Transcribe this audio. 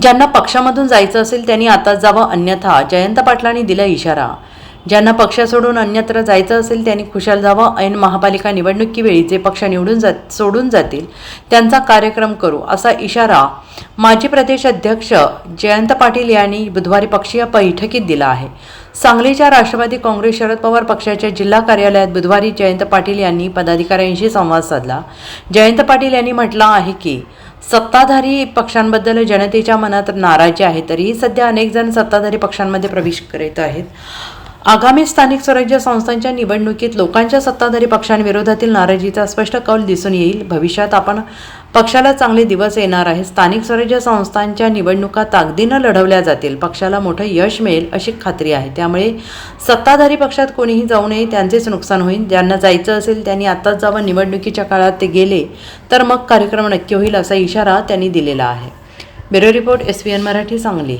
ज्यांना पक्षामधून जायचं असेल त्यांनी आता जावं अन्यथा जयंत पाटलांनी दिला इशारा. ज्यांना पक्ष सोडून अन्यत्र जायचं असेल त्यांनी खुशाल जावं ऐन महापालिका निवडणुकीवेळी जे पक्ष निवडून जात सोडून जातील त्यांचा कार्यक्रम करू असा इशारा माजी प्रदेश अध्यक्ष जयंत पाटील यांनी बुधवारी पक्षीय बैठकीत दिला आहे. सांगलीच्या राष्ट्रवादी काँग्रेस शरद पवार पक्षाच्या जिल्हा कार्यालयात बुधवारी जयंत पाटील यांनी पदाधिकाऱ्यांशी संवाद साधला. जयंत पाटील यांनी म्हटलं आहे की सत्ताधारी पक्षांबद्दल जनतेच्या मनात नाराजी आहे तरीही सध्या अनेक जण सत्ताधारी पक्षांमध्ये प्रवेश करीत आहेत. आगामी स्थानिक स्वराज्य संस्थांच्या निवडणुकीत लोकांच्या सत्ताधारी पक्षांविरोधातील नाराजीचा स्पष्ट कौल दिसून येईल. भविष्यात आपण पक्षाला चांगले दिवस येणार आहे. स्थानिक स्वराज्य संस्थांच्या निवडणुका ताकदीनं लढवल्या जातील. पक्षाला मोठं यश मिळेल अशी खात्री आहे. त्यामुळे सत्ताधारी पक्षात कोणीही जाऊ नये त्यांचेच नुकसान होईल. ज्यांना जायचं असेल त्यांनी आत्ताच जावं. निवडणुकीच्या काळात ते गेले तर मग कार्यक्रम नक्की होईल असा इशारा त्यांनी दिलेला आहे. Bureau report S N Marathi Sangli.